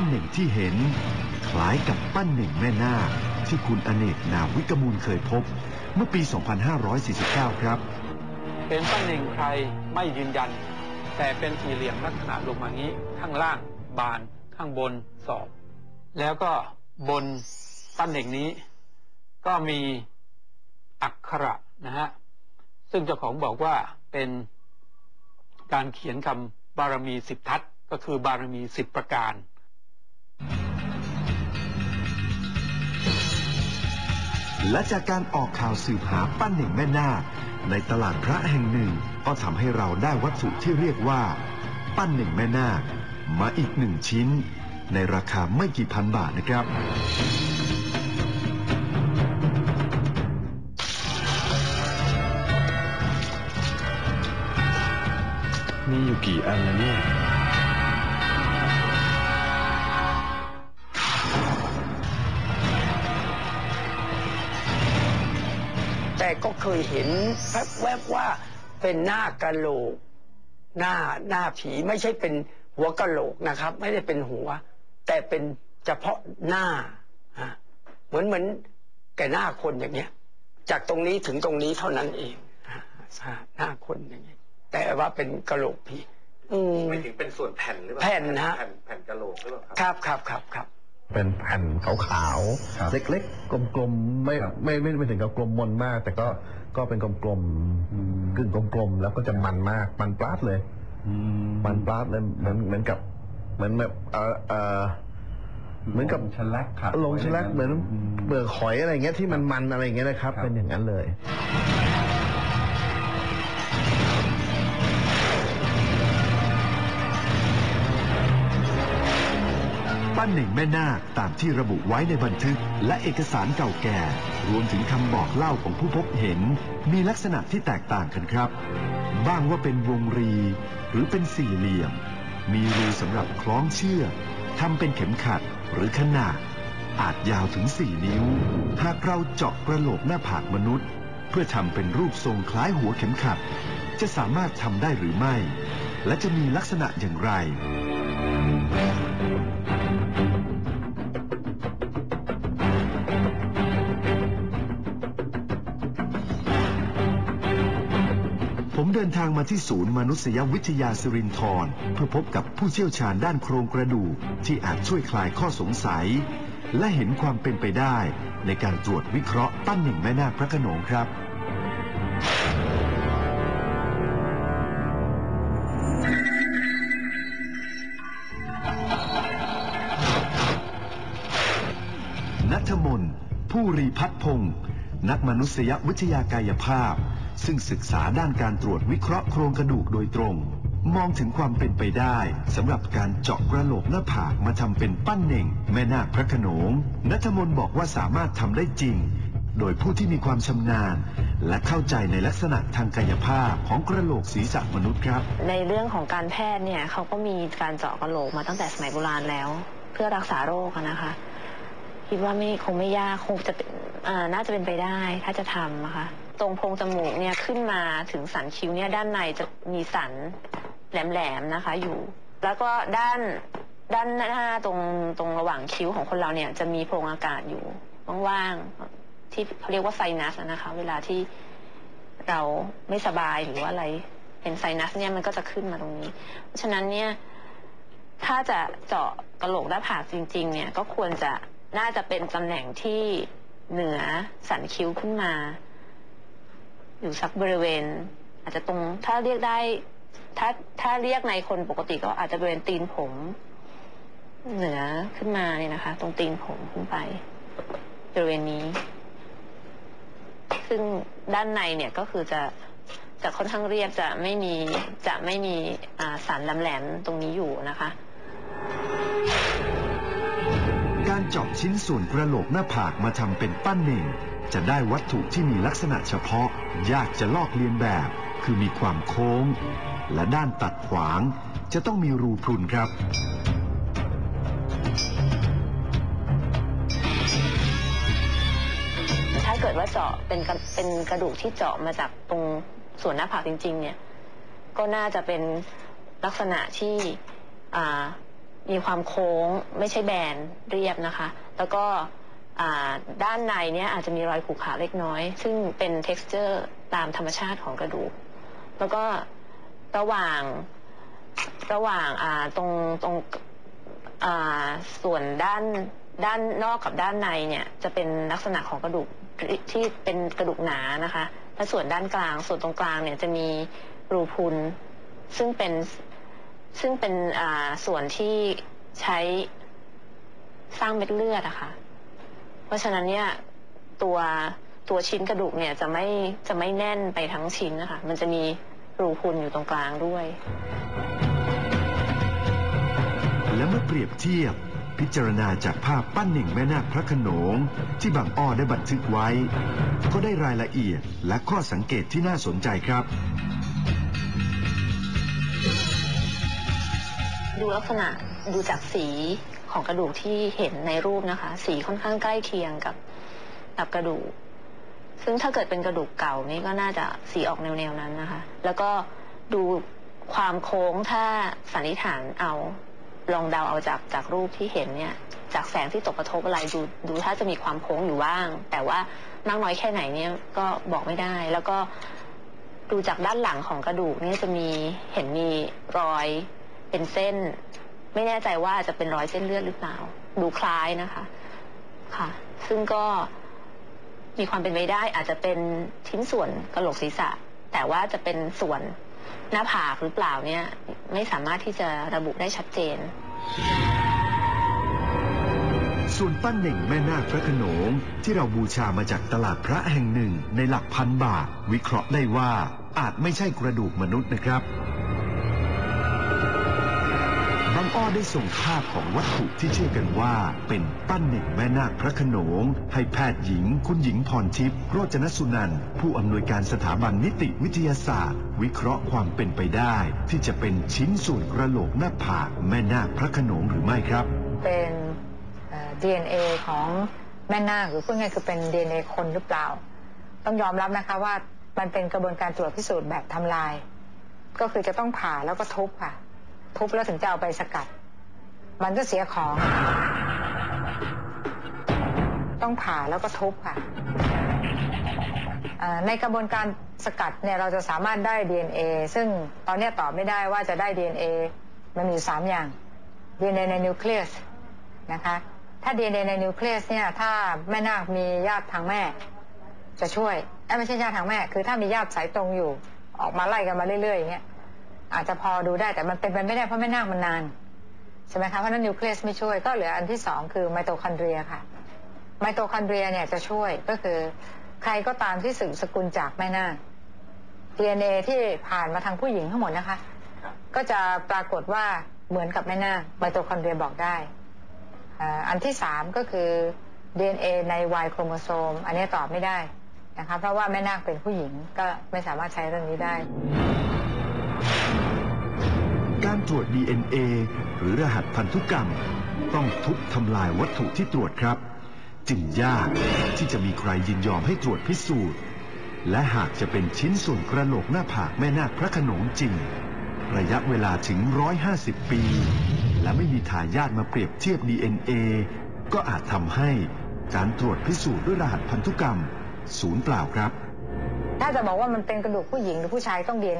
ปั้นหนึ่งที่เห็น คล้ายกับปั้นหนึ่งแม่นาคที่คุณอเนกนาวิกมูลเคยพบ เมื่อปี 2549 ครับ เป็นปั้นหนึ่งใครไม่ยืนยัน แต่เป็นสี่เหลี่ยมลักษณะลงมางี้ข้างล่างบานข้างบนสอบ แล้วก็บนปั้นหนึ่งนี้ ก็มีอักขระนะฮะซึ่งเจ้าของบอกว่าเป็นการเขียนคำบารมีสิบทัศก็คือบารมีสิบประการ และจากการออกข่าวสืบหาปั้นหนึ่งแม่นาคในตลาดพระแห่งหนึ่งก็ทำให้เราได้วัตถุที่เรียกว่า ปั้นหนึ่งแม่นาคมาอีกหนึ่งชิ้น ในราคาไม่กี่พันบาทนะครับ มีอยู่กี่อันแล้วเนี่ย แต่ก็เคยเห็นแวบๆว่าเป็นหน้ากะโหลก หน้าหน้าผีไม่ใช่เป็นหัวกะโหลกนะครับ ไม่ได้เป็นหัว แต่เป็นเฉพาะหน้าฮะเหมือนเหมือนแก่หน้าคนอย่างเงี้ย จากตรงนี้ถึงตรงนี้เท่านั้นเองฮะหน้าคนอย่างเงี้ยแต่ว่าเป็นกะโหลกผีอืมไม่ถึงเป็นส่วนแผ่นหรือเปล่าแผ่นฮะแผ่นแผ่นกะโหลกหรือเปล่าครับครับครับครับครับ เป็นแผ่นขาวๆ เล็กๆ กลมๆไม่ไม่ไม่ไม่ถึงกับกลมมนมาก แต่ก็ก็เป็นกลมๆกึ่งกลมๆ แล้วก็จะมันมาก มันปลาดเลยมันปลาดเลยเหมือนเหมือนกับเหมือนแบบเออเออเหมือนกับฉลักขัดลงชลักเหมือนอืมเปลือกหอยอะไรเงี้ยที่มันมันอะไรเงี้ยนะครับครับเป็นอย่างนั้นเลย ปั้นหนึ่งแม่นาคตามที่ระบุไว้ในบันทึกและเอกสารเก่าแก่ รวมถึงคำบอกเล่าของผู้พบเห็น มีลักษณะที่แตกต่างกันครับ บ้างว่าเป็นวงรี หรือเป็นสี่เหลี่ยม มีรูสำหรับคล้องเชือกทำเป็นเข็มขัดหรือขนาด อาจยาวถึง4นิ้ว หากเราเจาะกระโหลกหน้าผากมนุษย์ เพื่อทำเป็นรูปทรงคล้ายหัวเข็มขัด จะสามารถทำได้หรือไม่ และจะมีลักษณะอย่างไร เดินทางมาที่ศูนย์มนุษยวิทยาสิรินธรเพื่อพบกับผู้เชี่ยวชาญด้านโครงกระดูกที่อาจช่วยคลายข้อสงสัย และเห็นความเป็นไปได้ ในการตรวจวิเคราะห์ปั้นหนึ่งแม่นาคพระขนงครับนัทมนผู้รีพัฒพงศ์นักมนุษยวิทยากายภาพ ซึ่งศึกษาด้านการตรวจวิเคราะห์โครงกระดูกโดยตรง มองถึงความเป็นไปได้สำหรับการเจาะกระโหลกหน้าผากมาทำเป็นปั้นเน่ง แม่นาคพระโขนงนัทมนบอกว่าสามารถทำได้จริง โดยผู้ที่มีความชำนาญ และเข้าใจในลักษณะทางกายภาพของกระโหลกศีรษะมนุษย์ครับ ในเรื่องของการแพทย์เนี่ยเขาก็มีการเจาะกระโหลกมาตั้งแต่สมัยโบราณแล้ว เพื่อรักษาโรคนะคะคิดว่าไม่คงไม่ยากคงจะน่าน่าจะเป็นไปได้ถ้าจะทำนะคะ ตรงโพรงจมูกเนี่ยขึ้นมาถึงสันคิ้วเนี่ยด้านในจะมีสันแหลมๆนะคะอยู่ แล้วก็ด้านด้านหน้าตรงตรงระหว่างคิ้วของคนเราเนี่ยจะมีโพรงอากาศอยู่ว่างๆที่เขาเรียกว่าไซนัสนะคะ เวลาที่เราไม่สบายหรือว่าอะไรเป็นไซนัสเนี่ยมันก็จะขึ้นมาตรงนี้ เพราะฉะนั้นเนี่ยถ้าจะเจาะกระโหลกหน้าผากจริง ๆ เนี่ยก็ควรจะน่าจะเป็นตำแหน่งที่เหนือสันคิ้วขึ้นมา อยู่สักบริเวณ อาจจะตรงถ้าเรียกได้ถ้าถ้าเรียกในคนปกติก็อาจจะบริเวณตีนผม เหนือขึ้นมาเนี่ยนะคะ ตรงตีนผมขึ้นไปบริเวณนี้ ซึ่งด้านในเนี่ยก็คือจะจะค่อนข้างเรียบจะไม่มีจะไม่มีอ่าสารแหลมๆตรงนี้อยู่นะคะ การเจาะชิ้นส่วนกระโหลกหน้าผากมาทำเป็นปั้นเน่ง จะได้วัตถุที่มีลักษณะเฉพาะ ยากจะลอกเลียนแบบ คือมีความโค้ง และด้านตัดขวาง จะต้องมีรูพรุนครับ ถ้าเกิดว่าเจาะเป็นกระเป็นกระดูกที่เจาะมาจากตรงส่วนหน้าผากจริง ๆ เนี่ย ก็น่าจะเป็นลักษณะที่อ่ามีความโค้งไม่ใช่แบนเรียบนะคะ แล้วก็ ด้านในเนี่ยอาจจะมีรอยขรุขระเล็กน้อย ซึ่งเป็น t e x t อร์ตามธรรมชาติของกระดูก แล้วก็ระหว่างระหว่างาตรงตรงส่วนด้านด้านนอกกับด้านในเนี่ยจะเป็นลักษณะของกระดูกที่เป็นกระดูกหนานะคะและส่วนด้านกลางส่วนตรงกลางเนี่ยจะมีรูพุนซึ่งเป็นซึ่งเป็นส่วนที่ใช้สร้างเม็ดเลือดอะค่ะ เพราะฉะนั้นเนี่ยตัวตัวชิ้นกระดูกเนี่ยจะไม่จะไม่แน่นไปทั้งชิ้นนะคะมันจะมีรูพุนอยู่ตรงกลางด้วย และเมื่อเปรียบเทียบพิจารณาจากภาพปั้นหนึ่งแม่นาคพระโขนง ที่บางอ้อได้บันทึกไว้ ก็ได้รายละเอียดและข้อสังเกตที่น่าสนใจครับ ดูลักษณะดูจากสีของกระดูกที่เห็นในรูปนะคะ สีค่อนข้างใกล้เคียงกับกับกระดูก ซึ่งถ้าเกิดเป็นกระดูกเก่านี่ก็น่าจะสีออกแนวๆนั้นนะคะ แล้วก็ดูความโค้งถ้าสันนิษฐานเอาลองเดาเอาจากจากรูปที่เห็นเนี่ย จากแสงที่ตกกระทบอะไรดูดูถ้าจะมีความโค้งอยู่บ้าง แต่ว่ามากน้อยแค่ไหนเนี่ยก็บอกไม่ได้ แล้วก็ดูจากด้านหลังของกระดูกเนี่ยจะมีเห็นมีรอยเป็นเส้น ไม่แน่ใจว่าจะเป็นรอยเส้นเลือดหรือเปล่า ดูคล้ายนะคะ ค่ะ ซึ่งก็มีความเป็นไปได้อาจจะเป็นชิ้นส่วนกระโหลกศีรษะ แต่ว่าจะเป็นส่วนหน้าผากหรือเปล่าเนี่ย ไม่สามารถที่จะระบุได้ชัดเจน ส่วนปั้นเหน่งแม่นาคพระขนงที่เราบูชามาจากตลาดพระแห่งหนึ่งในหลักพันบาท วิเคราะห์ได้ว่าอาจไม่ใช่กระดูกมนุษย์นะครับางอ้อได้ส่งภาพของวัตถุที่เชื่อกันว่า เป็นปั้นเหน่งแม่นาคพระขนง ให้แพทย์หญิง คุณหญิงพรทิพย์โรจนสุนันท์ผู้อำนวยการสถาบันนิติวิทยาศาสตร์ วิเคราะห์ความเป็นไปได้ ที่จะเป็นชิ้นส่วนกระโหลกหน้าผากแม่นาคพระขนงหรือไม่ครับ เป็นเอ่อ DNA ของแม่นาคหรือพูดง่ายคือเป็น DNA คนหรือเปล่า ต้องยอมรับนะคะว่ามันเป็นกระบวนการตรวจพิสูจน์แบบทำลาย ก็คือจะต้องผ่าแล้วก็ทุบค่ะ ทุบแล้วถึงจะเอาไปสกัด มันก็เสียของ ต้องผ่าแล้วก็ทุบค่ะในกระบวนการสกัดเนี่ยเราจะสามารถได้ DNA ซึ่งตอนนี้ตอบไม่ได้ว่าจะได้ DNA มันมีสามอย่าง DNA ในนิวเคลียสนะคะถ้า DNA ในนิวเคลียสเนี่ยถ้าแม่นาคมีญาติทางแม่ จะช่วยเอ้ยไม่ใช่ญาติทางแม่ คือถ้ามีญาติสายตรงอยู่ ออกมาไล่กันมาเรื่อยๆอย่างเงี้ย อาจจะพอดูได้แต่มันเป็นไปไม่ได้เพราะแม่นาคมันนานใช่ไหมคะเพราะนั้นนิวเคลียสไม่ช่วยก็เหลืออันที่สองคือไมโตคอนเดรียค่ะ ไมโตคอนเดรียเนี่ยจะช่วยก็คือ ใครก็ตามที่สืบสกุลจากแม่นาค DNA ที่ผ่านมาทางผู้หญิงทั้งหมดนะคะ ก็จะปรากฏว่าเหมือนกับแม่นาคไมโตคอนเดรียบอกได้ อันที่สามก็คือ DNA ใน Y โครโมโซม อันนี้ตอบไม่ได้นะคะเพราะว่าแม่นาคเป็นผู้หญิงก็ไม่สามารถใช้เรื่องนี้ได้ ตรวจ DNA หรือรหัสพันธุกรรม ต้องทุบทำลายวัตถุที่ตรวจครับ จึงยากที่จะมีใครยินยอมให้ตรวจพิสูจน์ และหากจะเป็นชิ้นส่วนกระโหลกหน้าผากแม่นาคพระขนงจริง ระยะเวลาถึง 150 ปี และไม่มีทายาทมาเปรียบเทียบ DNA ก็อาจทำให้การตรวจพิสูจน์ด้วยรหัสพันธุกรรม ศูนย์เปล่าครับ ถ้าจะบอกว่ามันเป็นกระดูกผู้หญิงหรือผู้ชายต้อง DNA